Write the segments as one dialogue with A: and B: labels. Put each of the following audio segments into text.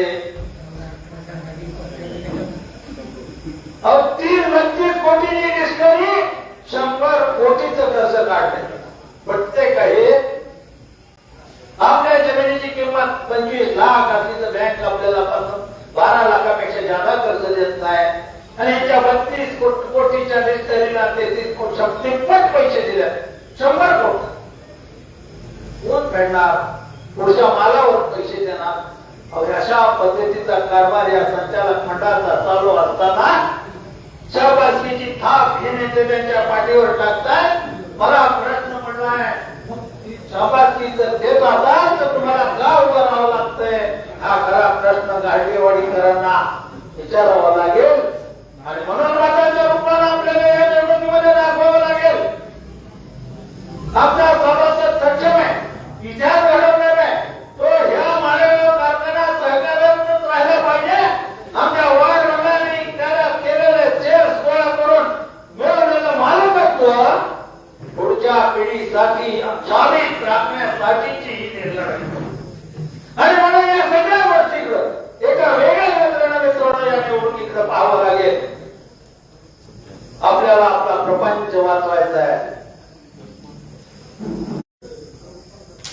A: ते अहो तीन बत्तीस कोटीची डिस्कवरी शंभर कोटीचं कसं काढलं पटते का हे आपल्या जमिनीची किंमत पंचवीस लाख असली तर बँक आपल्याला पण बारा लाखापेक्षा जादा कर्ज देत नाही. आणि यांच्या बत्तीस कोटीच्या डिस्टरीला तेहतीस कोटी तिप्पट पैसे दिले. शंभर कोटी. कोण फेडणार? पुढच्या मालावर पैसे देणार? अशा पद्धतीचा कारभार या संचालक मंडळाचा चालू असताना शाबासकीची थाप हे नेते त्यांच्या पाठीवर टाकतात. मला प्रश्न पडलाय शाबासकी जर देत असाल तर तुम्हाला का उभं राहावं लागतंय. हा खरा प्रश्न गाडगेवाडीकरांना विचारावा लागेल. आणि म्हणून राजाच्या रूपाला आपल्याला या निवडणुकीमध्ये दाखवावं लागेल आपला सभासद सक्षम आहे इतिहास घडवणार आहे तो ह्या मालेगाव कारखाना सहकार्यातच राहिला पाहिजे आमच्या वाढ मंडळाने त्याला केलेले शेअर्स गोळा करून मिळवलेलं मालकत्व पुढच्या पिढीसाठी जामीन राखण्यासाठीची ही निर्णय आहे. आणि म्हणून या सगळ्या गोष्टीकडं एका वेगळ्या नजरेने थोडं या निवडणुकीकडे पाहावं लागेल आपल्याला आपला प्रपंच आहे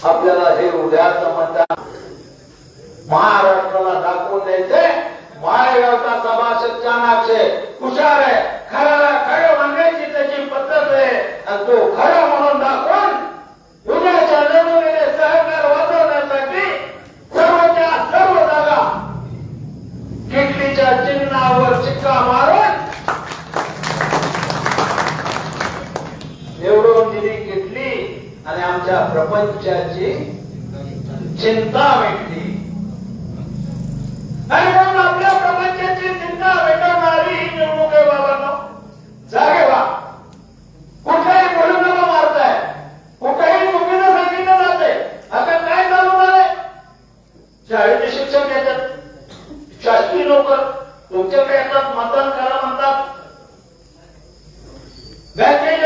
A: आपल्याला हे उद्याचं मतदान महाराष्ट्राला दाखवून द्यायचे माळेगावचा सभासद चाणाक्ष हुशार आहे. खऱ्याला खरं म्हणण्याची त्याची पद्धत आहे. आणि तो खरं म्हणून दाखवून उद्याच्या निवडणुकीने सहकार वाचवण्यासाठी सर्वच्या सर्व जागा किटलीच्या चिन्हावर शिक्का मारून प्रपंचाची चिंता मिटली आणि म्हणून आपल्या प्रपंचाची चिंता मिटवणारी ही निवडणूक आहे बाबांना. जागे वा कुठेही बोलू नका मारताय. कुठेही चुकीनं सांगितलं जाते आता काय चालू झालंय? शाळेचे शिक्षक येतात. शासकीय लोक तुमच्याकडे येतात मतदान करा म्हणतात. बँकेचे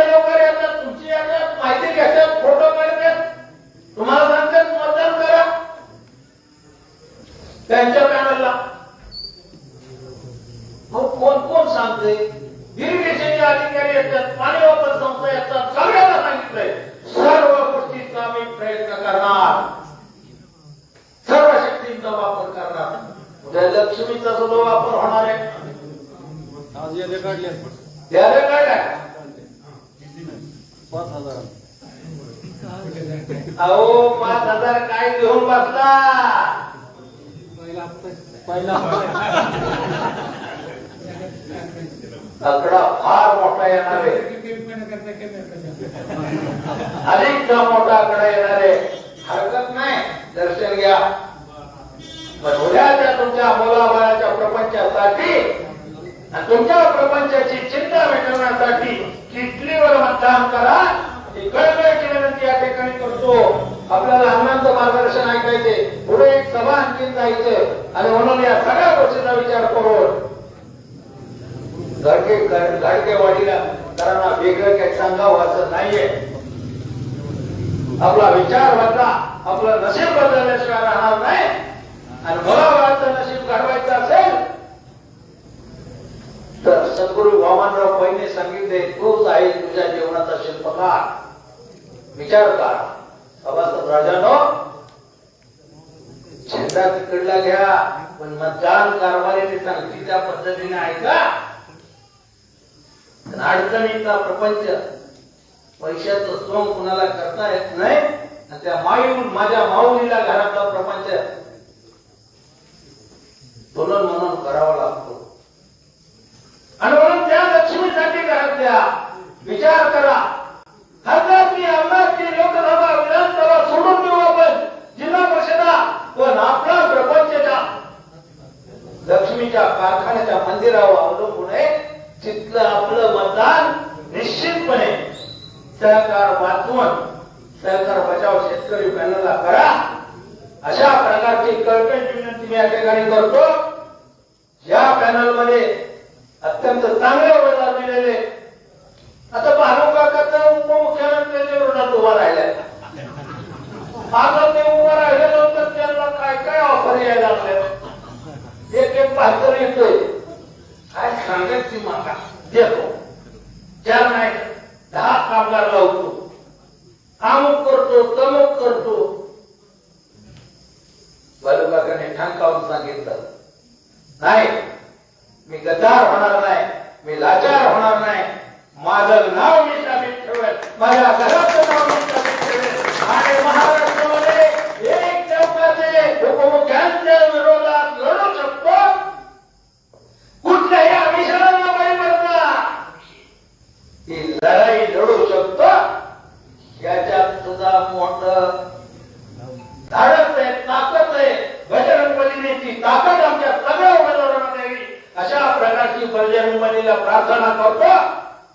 A: त्यांच्या पॅनलला. मग कोण कोण सांगते इरिगेशनचे अधिकारी येतात पाणी वापर संस्था येतात. सगळ्यांना सांगितलंय सर्व गोष्टीचा मी प्रयत्न करणार. सर्व शक्तींचा वापर करणार. उद्या लक्ष्मीचा सुद्धा वापर होणार आहे.
B: आज याले काढले
A: त्याला काय काय
B: पाच हजार
A: अहो पाच हजार काय घेऊन बसला?
B: पहिला
A: आकडा फार मोठा येणार आहे. अधिकचा मोठा आकडा येणार आहे. हरकत नाही. दर्शन घ्या. पण उद्याच्या तुमच्या मुलाबाळाच्या प्रपंचासाठी तुमच्या प्रपंचाची चिंता मिटवण्यासाठी किटलीवर मतदान करा. ही कळकळीची विनंती या ठिकाणी करतो. आपल्याला अण्णांचं मार्गदर्शन ऐकायचे पुढे एक सभा आणखीन जायचं आणि म्हणून या सगळ्या गोष्टीचा विचार करून गाडगे गाडगेवाडीला करांना वेगळं काही सांगावं असं नाहीये. आपला विचार बदला आपलं नशीब बदलल्याशिवाय राहणार नाही. आणि मुलाबाळाचं नशीब घडवायचं असेल तर सद्गुरु वामनराव पैने सांगितले तोच आहे तुझ्या जीवनाचा शिल्पकार. विचार कर. बाबासाहेब राजानो झेंडा तिकडला घ्या पण मतदान कारभारी सांगते पद्धतीने ऐका आणि अडचणीचा प्रपंच पैशाचं सोंग कुणाला करता येत नाही आणि त्या माईहून माझ्या माऊलीला घरातला प्रपंच. दोलन म्हणून करावा लागतो. आणि म्हणून त्या लक्ष्मीसाठी घरातल्या विचार मंदिरावर अवलंबून आहे तिथलं आपलं मतदान निश्चितपणे सहकार वाचवून सहकार बचाव शेतकरी पॅनलला करा. अशा प्रकारची कळकळीची विनंती मी या ठिकाणी करतो. या पॅनलमध्ये अत्यंत चांगले उमेदवार दिलेले. आता भानू काका तर उपमुख्यमंत्र्यांच्या विरोधात उभा राहिल्या. आता ते उभा राहिल्यानंतर त्यांना काय काय ऑफर यायला लागल्या एक एक पाहतो येतोय. ती माका देतो. चार नाही. दहा कामगार लावतो. अमुक करतो तमुक करतो. बालकाकाने ठाणकावून सांगितलं? नाही. मी गद्दार होणार नाही. मी लाचार होणार नाही. माझं नाव मी साबित ठेवेल. माझ्या घराचं नाव मी साबित ठेवेल. आणि महाराज प्रकारची प्रार्थना करतो.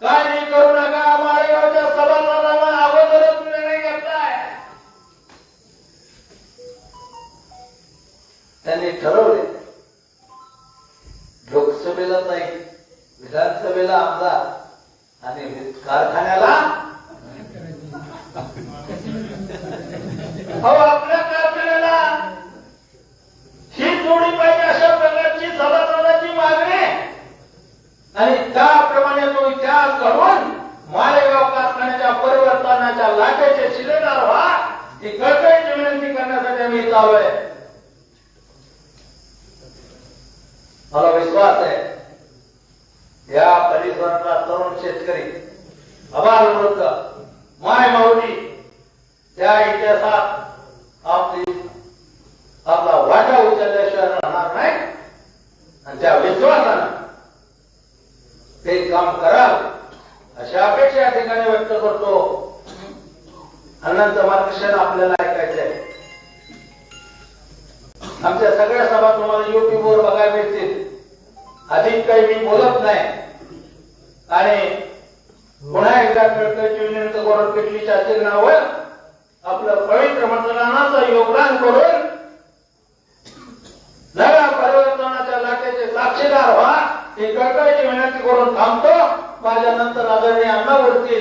A: काय करू नका माळेगावच्या सभासदांना अगोदरच निर्णय घेतलाय. त्यांनी ठरवले. लोकसभेला नाही विधानसभेला आमदार आणि कारखान्याला ही जोडी पाहिजे अशा प्रकारची सभासदाची मागणी आणि त्याप्रमाणे तो इतिहास घडवून मालेगाव कारखान्याच्या परिवर्तनाच्या लाटेचे शिलेदार व्हा ही कळकळीची विनंती करण्यासाठी आम्ही इथं आलोय मला विश्वास आहे या परिसरातला तरुण शेतकरी अबाल वृद्ध माय माऊली त्या इतिहासात आपली आपला वाटा उचलल्याशिवाय राहणार नाही आणि त्या विश्वासानं ते काम कराल अशा अपेक्षा या ठिकाणी व्यक्त करतो अनंत मार्गदर्शन आपल्याला ऐकायचं आहे आमच्या सगळ्या सभा तुम्हाला युट्यूबवर बघायला मिळतील. अधिक काही मी बोलत नाही. आणि पुन्हा एकदा कळकळीची विनंती करून किटलीच्या नावावर आपलं पवित्र मतदानाचं योगदान करून नव्या परिवर्तनाच्या लाटेचे साक्षीदार व्हा. ही कळकळीची विनंती करून थांबतो. माझ्या नंतर आदरणीय अण्णावरती